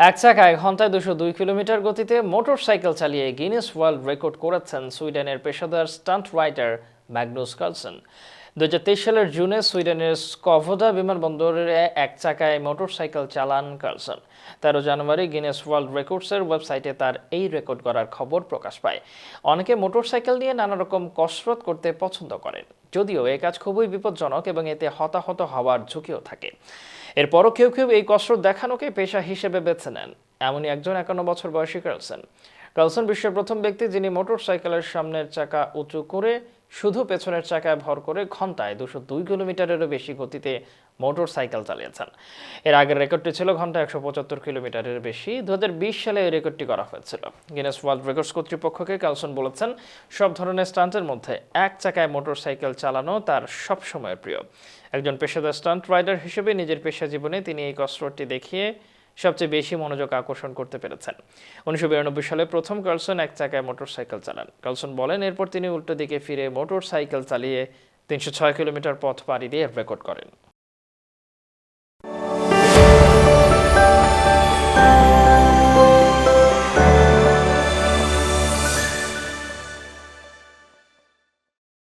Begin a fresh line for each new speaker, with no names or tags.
এক চাকায় ঘন্টায় দুশো দুই কিলোমিটার গতিতে মোটর সাইকেল চালিয়ে গিনেস ওয়ার্ল্ড রেকর্ড করেছেন সুইডেনের পেশাদার স্টান্ট রাইডার ম্যাগনুস কার্লসন। দু সালের জুনে সুইডেনের স্কভোদা বিমানবন্দরে এক চাকায় মোটরসাইকেল চালান কার্লসন তেরো জানুয়ারি গিনেস ওয়ার্ল্ড রেকর্ডসের ওয়েবসাইটে তার এই রেকর্ড করার খবর প্রকাশ পায়। অনেকে মোটরসাইকেল নিয়ে নানা রকম কসরত করতে পছন্দ করেন। যদিও এই কাজ খুবই বিপজ্জনক এবং এতে হতাহত হওয়ার ঝুঁকিও থাকে। এরপরও কেউ কেউ এই কসরত দেখানোকে পেশা হিসেবে বেছে নেন। এমনই একজন একান্ন বছর বয়সী কার্লসন। কার্লসন বিশ্বের প্রথম ব্যক্তি যিনি মোটরসাইকেলের সামনের চাকা উঁচু করে, শুধু পেছনের চাকায় ভর করে ঘন্টায় দুশো দুই কিলোমিটারেরও বেশি গতিতে মোটরসাইকেল চালিয়েছেন। এর আগের রেকর্ডটি ছিল ঘন্টায় একশো পঁচাত্তর কিলোমিটারের বেশি। দুই হাজার বিশ সালে এই রেকর্ডটি করা হয়েছিল। গিনেস ওয়ার্ল্ড রেকর্ডস কর্তৃপক্ষকে কালসন বলেছেন, সব ধরনের স্টান্টের মধ্যে এক চাকায় মোটরসাইকেল চালানো তার সবসময়ের প্রিয়। একজন পেশাদার স্টান্ট রাইডার হিসেবে নিজের পেশা জীবনে তিনি এই কসরতটি দেখিয়ে সবচেয়ে বেশি মনোযোগ আকর্ষণ করতে পেরেছেন। উনিশশো বিরানব্বই সালে প্রথম কার্লসন এক চাকায় মোটরসাইকেল চালান। কার্লসন বলেন, এরপর তিনি উল্টো দিকে ফিরে মোটরসাইকেল চালিয়ে তিনশো ছয় কিলোমিটার পথ পাড়ি দিয়ে রেকর্ড করেন।